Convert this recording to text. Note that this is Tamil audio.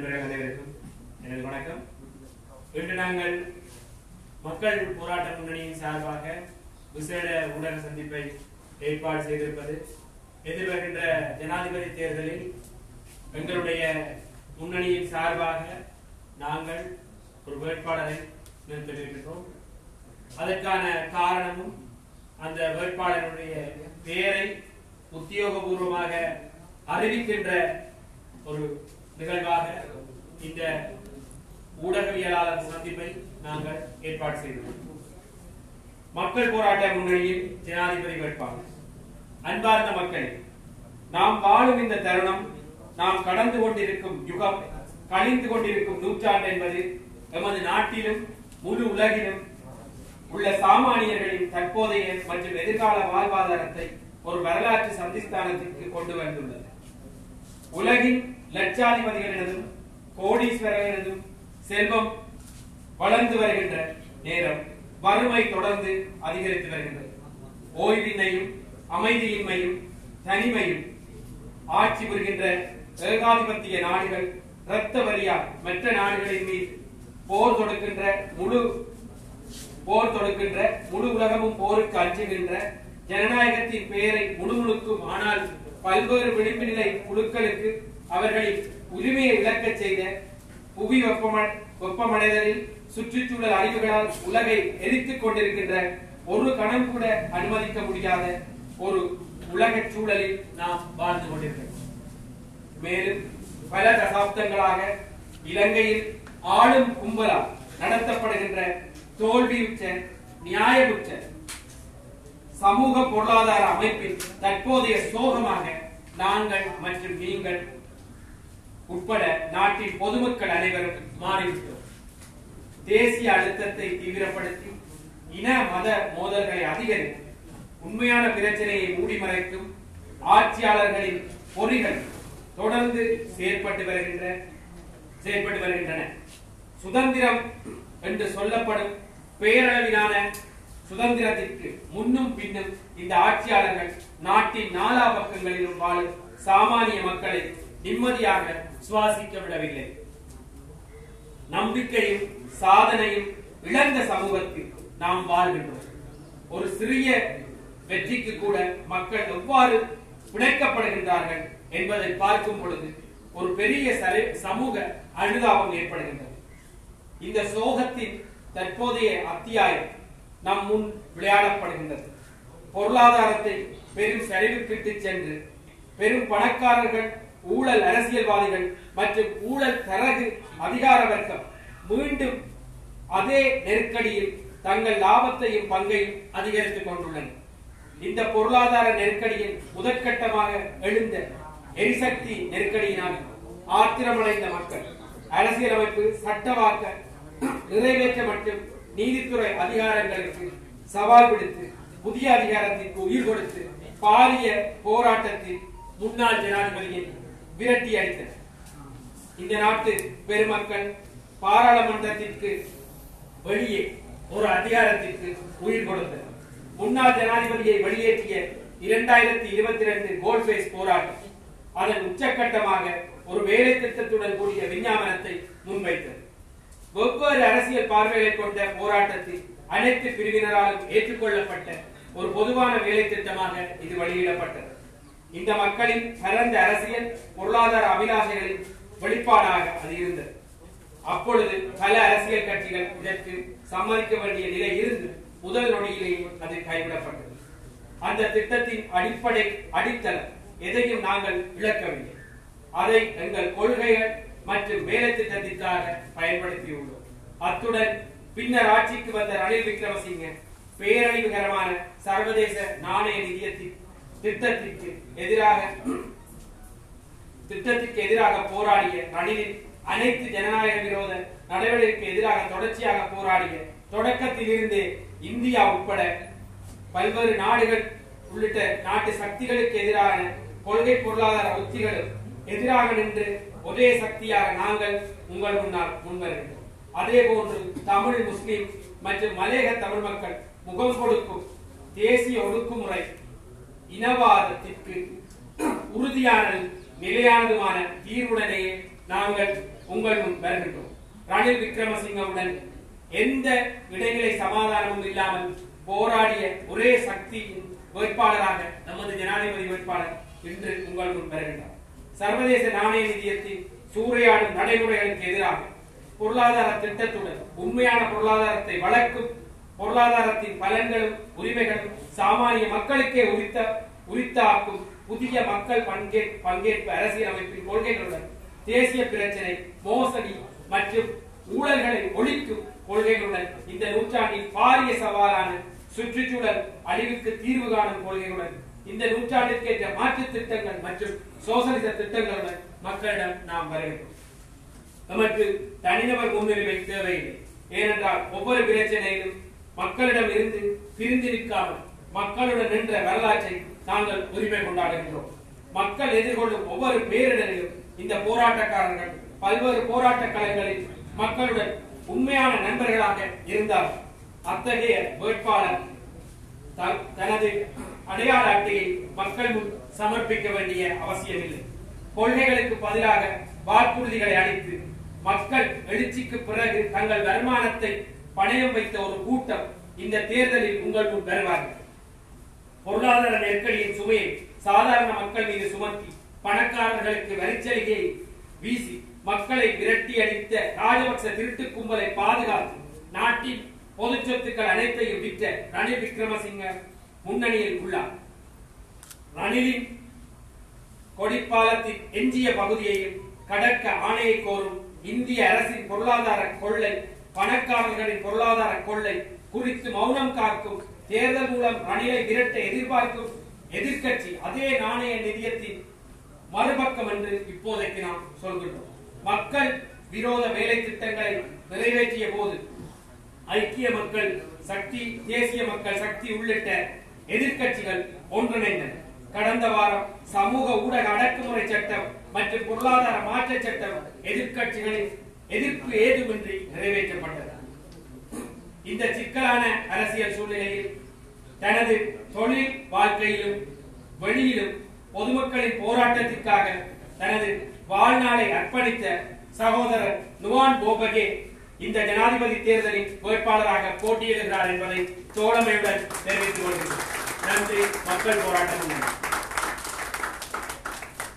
நண்பர்கள் அனைவருக்கும் எனது வணக்கம். இன்று நாங்கள் மக்கள் போராட்ட முன்னணியின் சார்பாக விசேட ஊடக சந்திப்பை ஏற்பாடு செய்திருப்பது. எதிர்வருகின்ற ஜனாதிபதி தேர்தலில் எங்களுடைய முன்னணியின் சார்பாக நாங்கள் ஒரு வேட்பாளரை நிறுத்தியிருக்கின்றோம் அதற்கான காரணமும் அந்த வேட்பாளருடைய பெயரை உத்தியோகபூர்வமாக அறிவிக்கின்ற ஒரு நிகழ்வாக இந்த ஊடகவியலாளர் சந்திப்பை நாங்கள் ஏற்பாடு செய்துள்ளோம். மக்கள் போராட்ட முன்னணியில் ஜனாதிபதி வேட்பாளர். அன்பார்ந்த மக்கள் நாம் வாழும் இந்த தருணம் நாம் கடந்து கொண்டிருக்கும் யுகம் கழிந்து கொண்டிருக்கும் நூற்றாண்டு என்பது எமது நாட்டிலும் முழு உலகிலும் உள்ள சாமானியர்களின் தற்போதைய மற்றும் எதிர்கால வாழ்வாதாரத்தை ஒரு வரலாற்று சந்திஸ்தானத்திற்கு கொண்டு வந்துள்ளது. உலகின் லட்சாதிபதிகளினதும் கோடீஸ்வரர்களினதும் செல்வம் வளர்ந்து வருகின்ற நேரம் வறுமை தொடர்ந்து அதிகரித்து வருகின்றது. ஓய்வின்மையும் அமைதியின்மையும் தனிமையும் ஆட்சி புரிகின்ற ஏகாதிபத்திய நாடுகள் இரத்த வரியால் மற்ற நாடுகளின் மீது போர் தொடுக்கின்ற முழு போர் தொடுக்கின்ற முழு உலகமும் போருக்கு அஞ்சுகின்ற ஜனநாயகத்தின் பெயரை முழுமுழுக்கும் ஆனால் பல்வேறு விளிம்பு நிலை குழுக்களுக்கு அவர்களின் உரிமையை இழக்கச் செய்த புவி வெப்பம வெப்பமடைதலில் சுற்றுச்சூழல் அழிவுகளால் உலகை எரித்துக் கொண்டிருக்கின்ற ஒரு கணம் கூட அனுமதிக்க முடியாத ஒரு உலக சூழலில் நாம் வாழ்ந்து கொண்டிருக்கிறோம். மேலும் பல தசாப்தங்களாக இலங்கையில் ஆளும் கும்பலால் நடத்தப்படுகின்ற தோல்வியுற்ற நியாயமுற்ற சமூக பொருளாதார அமைப்பின் தற்போதைய சோகமாக நாங்கள் மற்றும் நீங்கள் உட்பட நாட்டின் பொதுமக்கள் அனைவரும் மாறிவிட்டோம். தேசிய அழுத்தத்தை தீவிரப்படுத்தி இன மத மோதல்களை அதிகரித்து உண்மையான பிரச்சனையை மூடி மறைக்கும் ஆட்சியாளர்களின் பொறிகள் தொடர்ந்து செயற்பட்டு வருகின்ற செயற்பட்டு வருகின்றன. சுதந்திரம் என்று சொல்லப்படும் பேரளவிலான சுதந்திரத்திற்கு முன்னும் பின்னும் இந்த ஆட்சியாளர்கள் நாட்டின் நாலா பக்கங்களிலும் வாழும் சாமானிய மக்களை நிம்மதியாக சுவாசிக்க விடவில்லை. நம்பிக்கையும் சாதனையும் இழந்த சமூகத்தில் நாம் வாழ்கின்றோம். ஒரு சிறிய வெற்றிக்கு கூட மக்கள் எவ்வாறு பிணைக்கப்படுகின்றார்கள் என்பதை பார்க்கும் பொழுது ஒரு பெரிய சரி- சமூக அனுதாபம் ஏற்படுகின்றது. இந்த சோகத்தின் தற்போதைய அத்தியாயம் நம் முன் விளையாடப்படுகின்றது. பொருளாதாரத்தை பெரும் சரிவுக்கிட்டு சென்று பெரும் பணக்காரர்கள் ஊழல் அரசியல்வாதிகள் மற்றும் ஊழல் தரகு அதிகார வர்க்கம் மீண்டும் அதே நெருக்கடியில் தங்கள் லாபத்தையும் பங்கையும் அதிகரித்துக் கொண்டுள்ளனர் இந்த பொருளாதார நெருக்கடியில் முதற்கட்டமாக எழுந்த எரிசக்தி நெருக்கடியினால் ஆத்திரமடைந்த மக்கள் அரசியலமைப்பு சட்டவாக்க நிறைவேற்ற மற்றும் நீதித்துறை அதிகாரங்களுக்கு சவால் விடுத்து புதிய அதிகாரத்திற்கு உயிர் கொடுத்து பாரிய போராட்டத்தில் முன்னாள் ஜனாதிபதியின் விரட்டி அடித்தனர். இந்த நாட்டு பெருமக்கள் பாராளுமன்றத்திற்கு வெளியே ஒரு அதிகாரத்திற்கு உயிர் கொடுத்தனர். முன்னாள் ஜனாதிபதியை வெளியேற்றிய இரண்டாயிரத்தி இருபத்தி ரெண்டு கோல்ஃபேஸ் போராட்டம் அதன் உச்சக்கட்டமாக ஒரு வேலை திட்டத்துடன் கூடிய விஞ்ஞாபனத்தை முன்வைத்தது. வெவ்வேறு அரசியல் பார்வைகளை கொண்ட போராட்டத்தில் அனைத்து பிரிவினராலும் ஏற்றுக்கொள்ளப்பட்ட ஒரு பொதுவான வேலை திட்டமாக இது வெளியிடப்பட்டது. இந்த மக்களின் பரந்த அரசியல் பொருளாதார அபிலாஷைகளின் வெளிப்பாடாக அது இருந்தது. அப்பொழுது பல அரசியல் கட்சிகள் இதற்கு சம்மதிக்க வேண்டிய நிலை இருந்து முதல் நொடியிலேயே அது கைவிடப்பட்டது. அந்த திட்டத்தின் அடிப்படை அடித்தளம் எதையும் நாங்கள் இழக்கவில்லை. அதை எங்கள் கொள்கைகள் மற்றும் வேலை திட்டத்திற்காக பயன்படுத்தியுள்ளோம். அத்துடன் பின்னர் ஆட்சிக்கு வந்த ரணில் விக்ரமசிங்க பேரழிவுகரமான சர்வதேச நாணய நிதியத்தின் திட்டத்திற்கு எதிராக திட்டத்திற்கு எதிராக போராடிய ரணிலின் அனைத்து ஜனநாயக விரோத நடவடிக்கைக்கு எதிராக தொடர்ச்சியாக போராடிய தொடக்கத்திலிருந்தே இந்தியா உட்பட பல்வேறு நாடுகள் உள்ளிட்ட நாட்டு சக்திகளுக்கு எதிரான கொள்கை பொருளாதார உத்திகளும் எதிராக நின்று ஒரே சக்தியாக நாங்கள் உங்கள் முன்னால் முன்வருகிறோம். அதே போன்று தமிழ் முஸ்லிம் மற்றும் மலையக தமிழ் மக்கள் முகம் கொடுக்கும் தேசிய ஒடுக்குமுறை இனவாதத்திற்கு உறுதியான நிலையானதுமான தீர்வுடனேயே நாங்கள் உங்கள் முன் வருகின்றோம். ரணில் விக்ரமசிங்கவுடன் எந்த இடைநிலை சமாதானமும் இல்லாமல் போராடிய ஒரே சக்தியின் வேட்பாளராக நமது ஜனாதிபதி வேட்பாளர் இன்று உங்கள் முன் வருகின்றார். சர்வதேச நாணய நிதியத்தின் சூறையாடும் நடைமுறைகளுக்கு எதிராக பொருளாதார திட்டத்துடன் உண்மையான பொருளாதாரத்தை வளர்க்கும் பொருளாதாரத்தின் பலன்களும் உரிமைகளும் சாமானிய மக்களுக்கே உரித்த உரித்தாக்கும் புதிய மக்கள் பங்கே பங்கேற்பு அரசியலமைப்பின் கொள்கைகளுடன் தேசிய பிரச்சனை மோசடி மற்றும் ஊழல்களை ஒழிக்கும் கொள்கைகளுடன் இந்த நூற்றாண்டின் பாரிய சவாலான சுற்றுச்சூழல் அழிவுக்கு தீர்வு காணும் கொள்கைகளுடன் இந்த நூற்றாண்டிற்கேற்ற மாற்று திட்டங்கள் மற்றும் சோசலிச திட்டங்களுடன் மக்களிடம் நாம் வருகின்றோம் நமக்கு தனிநபர் முன்னுரிமை தேவையில்லை. ஏனென்றால் ஒவ்வொரு பிரச்சனையிலும் மக்களிடம் இருந்து பிரிந்து நிற்காமல் மக்களுடன் நின்ற வரலாற்றை நாங்கள் உரிமை கொண்டாடுகின்றோம். மக்கள் எதிர்கொள்ளும் ஒவ்வொரு பேரிடரிலும் இந்த போராட்டக்காரர்கள் பல்வேறு போராட்ட கலைகளில் மக்களுடன் உண்மையான நண்பர்களாக இருந்தார் அத்தகைய வேட்பாளர் த- தனது அடையாள அட்டையை மக்கள் முன் சமர்ப்பிக்க வேண்டிய அவசியமில்லை. கொள்கைகளுக்கு பதிலாக வாக்குறுதிகளை அளித்து மக்கள் எழுச்சிக்கு பிறகு தங்கள் வருமானத்தை பணயம் வைத்த ஒரு கூட்டம் இந்த தேர்தலில் உங்கள் முன் வருவார்கள். பொருளாதார நெருக்கடியின் சுமையை சாதாரண மக்கள் மீது சுமத்தி பணக்காரர்களுக்கு வரிச்சலுகையை வீசி மக்களை விரட்டி அடித்த ராஜபக்ச திருட்டு கும்பலை பாதுகாத்து நாட்டின் பொது சொத்துக்கள் அனைத்தையும் விற்ற ரணில் விக்ரமசிங்க முன்னணியில் உள்ளார். ரணிலின் கொடிப்பாலத்தின் எஞ்சிய பகுதியையும் கடக்க ஆணையை கோரும் இந்திய அரசின் பொருளாதார கொள்ளை பணக்காரர்களின் பொருளாதார கொள்ளை குறித்து மௌனம் காக்கும் தேர்தல் மூலம் அணியை விரட்ட எதிர்பார்க்கும் எதிர்க்கட்சி அதே நாணய நிதியத்தின் மறுபக்கம் என்று இப்போதைக்கு நாம் சொல்கின்றோம். மக்கள் விரோத வேலை திட்டங்களை நிறைவேற்றிய போது ஐக்கிய மக்கள் சக்தி தேசிய மக்கள் சக்தி உள்ளிட்ட எதிர்க்கட்சிகள் ஒன்றிணைந்தன. கடந்த வாரம் சமூக ஊடக அடக்குமுறை சட்டம் மற்றும் பொருளாதார மாற்ற சட்டம் எதிர்க்கட்சிகளின் எதிர்ப்பு ஏதுமின்றி நிறைவேற்றப்பட்டது. இந்த சிக்கலான அரசியல் சூழ்நிலையில் தனது தொழில் வாழ்க்கையிலும் வெளியிலும் பொதுமக்களின் போராட்டத்திற்காக தனது வாழ்நாளை அர்ப்பணித்த சகோதரர் நுவான் போபகே இந்த ஜனாதிபதி தேர்தலில் வேட்பாளராக போட்டியிடுகிறார் என்பதை தோழமையுடன் தெரிவித்துக் கொள்கிறேன். நன்றி. மக்கள் போராட்டம்.